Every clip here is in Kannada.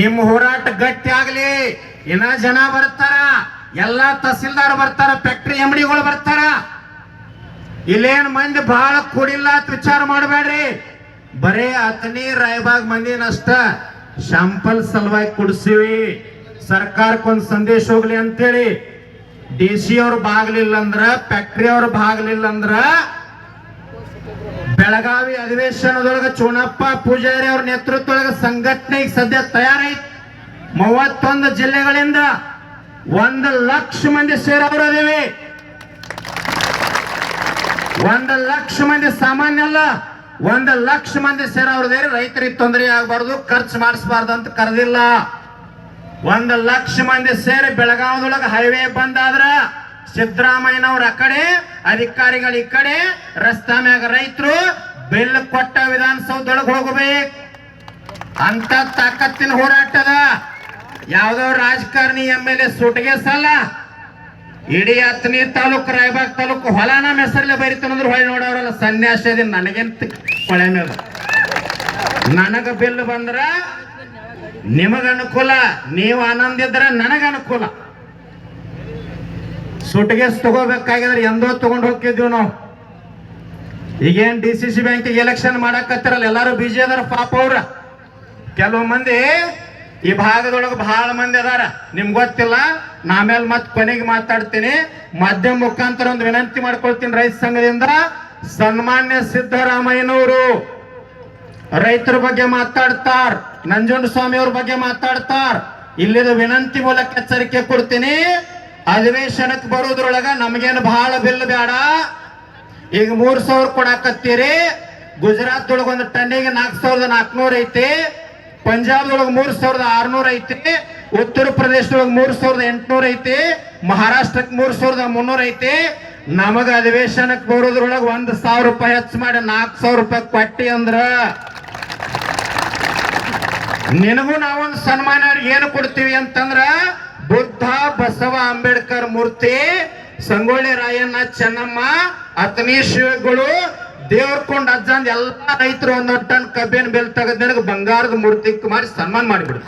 ನಿಮ್ಮ ಹೋರಾಟ ಗಟ್ಟಿ ಆಗ್ಲಿ. ಇನ್ನ ಜನ ಬರ್ತಾರ, ಎಲ್ಲಾ ತಹಸೀಲ್ದಾರ್ ಬರ್ತಾರ ಫ್ಯಾಕ್ಟ್ರಿ ಎಂಬಡಿಗಳು ಬರ್ತಾರ. ಇಲ್ಲೇನ್ ಮಂದಿ ಬಹಳ ಕೂಡಿಲ್ಲ ಅಂತ ವಿಚಾರ ಮಾಡಬೇಡ್ರಿ. ಬರೇ ಅತನಿ ರಾಯಬಾಗ್ ಮಂದಿನಷ್ಟ ಶಾಂಪಲ್ ಸಲುವಾಗಿ ಕುಡಿಸಿವಿ. ಸರ್ಕಾರಕ್ಕೊಂದು ಸಂದೇಶ ಹೋಗ್ಲಿ ಅಂತೇಳಿ. ಡಿ ಸಿ ಅವ್ರು ಬಾಗ್ಲಿಲ್ಲ ಅಂದ್ರ ಫ್ಯಾಕ್ಟ್ರಿ ಅವ್ರು ಬಾಗ್ಲಿಲ್ಲ ಅಂದ್ರ ಬೆಳಗಾವಿ ಅಧಿವೇಶನದೊಳಗ ಚುನಪ್ಪ ಪೂಜಾರಿ ಅವ್ರ ನೇತೃತ್ವದೊಳಗ ಸಂಘಟನೆ ಸದ್ಯ ತಯಾರೈತ್. ಮೂವತ್ತೊಂದು ಜಿಲ್ಲೆಗಳಿಂದ ಒಂದು ಲಕ್ಷ ಮಂದಿ ಸೇರವ್ರದೇವಿ ಒಂದು ಲಕ್ಷ ಮಂದಿ ಸಾಮಾನ್ಯ ಅಲ್ಲ, ಒಂದು ಲಕ್ಷ ಮಂದಿ ಸೇರವ್ರದೇ ರೈತರಿಗೆ ತೊಂದರೆ ಆಗಬಾರ್ದು, ಖರ್ಚು ಮಾಡಿಸಬಾರ್ದು ಅಂತ ಕರೆದಿಲ್ಲ. ಒಂದು ಲಕ್ಷ ಮಂದಿ ಸೇರಿ ಬೆಳಗಾವದೊಳಗೆ ಹೈವೇ ಬಂದಾದ್ರ ಸಿದ್ದರಾಮಯ್ಯನವ್ರ ಆ ಕಡೆ, ಅಧಿಕಾರಿಗಳ ಈ ಕಡೆ, ರಸ್ತೆ ಮ್ಯಾಗ ರೈತರು ಬಿಲ್ ಕೊಟ್ಟ ವಿಧಾನಸೌಧದೊಳಗೆ ಹೋಗಬೇಕು. ಅಂತ ತಾಕತ್ತಿನ ಹೋರಾಟದ ಯಾವ್ದೋ ರಾಜಕಾರಣಿ ಎಂ ಎಲ್ ಎ ಸುಟ್ಗೆ ಸಲ್ಲ. ಇಡೀ ಹತ್ತನೇ ತಾಲೂಕು, ರಾಯಬಾಗ್ ತಾಲೂಕು ಹೊಲಾನ ನಮ್ಮ ಹೆಸರಲ್ಲೇ ಬರೀತಾನಂದ್ರೆ ಹೊಳೆ ನೋಡೋರಲ್ಲ ಸನ್ಯಾಸ ಇದೀನಿ ನನಗೆಂತ ಹೊಳೆ ಮೇಲೆ. ನನಗ ಬಿಲ್ ಬಂದ್ರ ನಿಮಗ ಅನುಕೂಲ, ನೀವು ಆನಂದ ಇದ್ರೆ ನನಗ ಅನುಕೂಲ. ಸುಟ್ಗೇಸ್ ತಗೋಬೇಕಾಗಿದ್ರೆ ಎಂದೋ ತಗೊಂಡು ಹೋಗ್ತಿದ್ವಿ ನಾವು. ಈಗೇನ್ ಡಿ ಸಿ ಸಿ ಬ್ಯಾಂಕಿಗೆ ಎಲೆಕ್ಷನ್ ಮಾಡಕತ್ತಿರಲ್ಲ ಎಲ್ಲಾರು ಬಿಜಿ ಅದಾರ ಪಾಪ ಅವ್ರ. ಕೆಲವು ಮಂದಿ ಈ ಭಾಗದೊಳಗೆ ಬಹಳ ಮಂದಿ ಅದಾರ. ನಿಮ್ಗೆ ಗೊತ್ತಿಲ್ಲ, ನಾ ಆಮೇಲೆ ಮತ್ತೆ ಕೊನೆಗೆ ಮಾತಾಡ್ತೀನಿ. ಮಾಧ್ಯಮ ಮುಖಾಂತರ ಒಂದು ವಿನಂತಿ ಮಾಡ್ಕೊಳ್ತೀನಿ ರೈತ ಸಂಘದಿಂದ. ಸನ್ಮಾನ್ಯ ಸಿದ್ದರಾಮಯ್ಯನವರು, ರೈತರ ಬಗ್ಗೆ ಮಾತಾಡ್ತಾರ ನಂಜುಂಡ ಸ್ವಾಮಿ ಅವ್ರ ಬಗ್ಗೆ ಮಾತಾಡ್ತಾರ. ಇಲ್ಲಿದ ವಿನಂತಿ ಮೂಲಕ ಎಚ್ಚರಿಕೆ ಕೊಡ್ತೀನಿ. ಅಧಿವೇಶನಕ್ಕೆ ಬರೋದ್ರೊಳಗ ನಮಗೇನು ಬಹಳ ಬಿಲ್ ಬೇಡ ಈಗ ಮೂರ್ ಸಾವಿರ ಕೊಡಾಕತ್ತೀರಿ. ಗುಜರಾತ್ ಒಳಗ ಒಂದು ಟನ್ನಿಗೆ ನಾಲ್ಕು ಸಾವಿರದ ನಾಲ್ಕುನೂರ ಐತಿ. ಪಂಜಾಬ್ದೊಳಗ ಮೂರ್ ಸಾವಿರದ ಆರ್ನೂರ ಐತಿ. ಉತ್ತರ ಪ್ರದೇಶದೊಳಗ ಮೂರ್ ಸಾವಿರದ ಎಂಟುನೂರ ಐತಿ. ಮಹಾರಾಷ್ಟ್ರಕ್ಕೆ ಮೂರ್ ಸಾವಿರದ ಮುನ್ನೂರ ಐತಿ. ನಮಗ ಅಧಿವೇಶನಕ್ಕೆ ಬರೋದ್ರೊಳಗ ಒಂದ್ ಸಾವಿರ ರೂಪಾಯಿ ಹೆಚ್ಚು ಮಾಡಿ ನಾಲ್ಕು ಸಾವಿರ ರೂಪಾಯಿ ಕೊಟ್ಟಿ ಅಂದ್ರ. ನಿನಗೂ ನಾವೊಂದು ಸನ್ಮಾನ ಏನು ಕೊಡ್ತೀವಿ ಅಂತಂದ್ರ ಬುದ್ಧ ಬಸವ ಅಂಬೇಡ್ಕರ್ ಮೂರ್ತಿ ಸಂಗೊಳ್ಳಿ ರಾಯಣ್ಣ ಚೆನ್ನಮ್ಮ ಅತನಿ ಶಿವಗಳು ದೇವ್ರಕೊಂಡ್ ಅಜ್ಜಂದ್ ಎಲ್ಲಾ ರೈತರು ಒಂದೊಂದು ಟನ್ ಕಬ್ಬಿನ ಬೆಲ್ ತಗದ್ ಬಂಗಾರದ ಮೂರ್ತಿ ಮಾಡಿ ಸನ್ಮಾನ ಮಾಡಿಬಿಡು.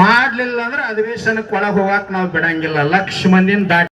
ಮಾಡ್ಲಿಲ್ಲ ಅಂದ್ರೆ ಅಧಿವೇಶನಕ್ಕೆ ಒಳಗೆ ಹೋಗಾಕ್ ನಾವು ಬಿಡಂಗಿಲ್ಲ. ಲಕ್ಷ ಮಂದಿನ ದಾಟಿ